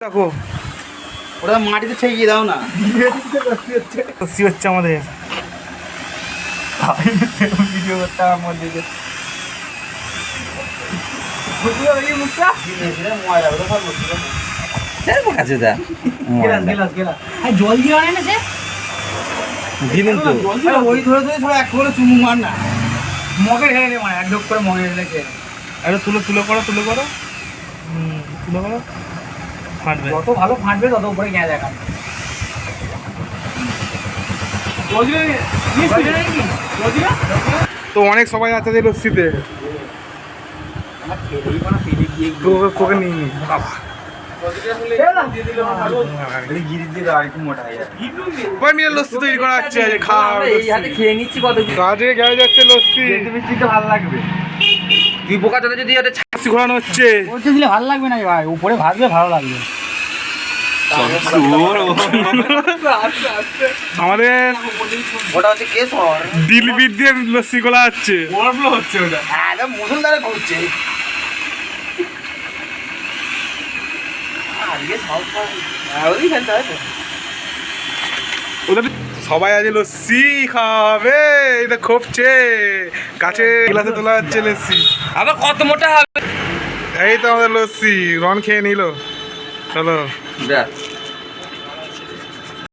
দেখো ওটা মাটিতে ঠেকিয়ে দাও না। লস্যি হচ্ছে আমাদের। ভিডিও আমার জল দিয়ে এনেছে? দিলেন তো। ওই ধরে ধরে সব এক করে চুমু মার না। মগে ঢেলে নে মানে এক ঢোক করে মগে ঢেলে খেয়ে আরে তুলো তুলো করো তুলো করো। হুম তুলো করো। ফাটবে। যত ভালো ফাটবে তত উপরে গিয়ে দেখা? তো অনেক সবাই আছে যে লস্যিতে তোকে নিয়ে নি। লস্যি তৈরি করা হচ্ছে খেয়ে নিচ্ছি কত কাজে গেলে যাচ্ছে লস্যি। মিষ্টিতে ভালো লাগবে। যদি ঘোরানো হচ্ছে। ওরতে দিলে ভালো লাগবে না ভাই। উপরে ভাজলে ভালো লাগবে। আমাদের ওটা হচ্ছে দিয়ে লস্যি গোলা হচ্ছে। হ্যাঁ মুসলদারে ঘুরছে। ওদের সবাই আজ লস্যি খাবে এটা খোপছে। কাছে গ্লাসে তোলা হচ্ছে লস্যি। আবার কত মোটা হবে? এই তো আমাদের লস্যি রন খেয়ে নিল। চলো। Да.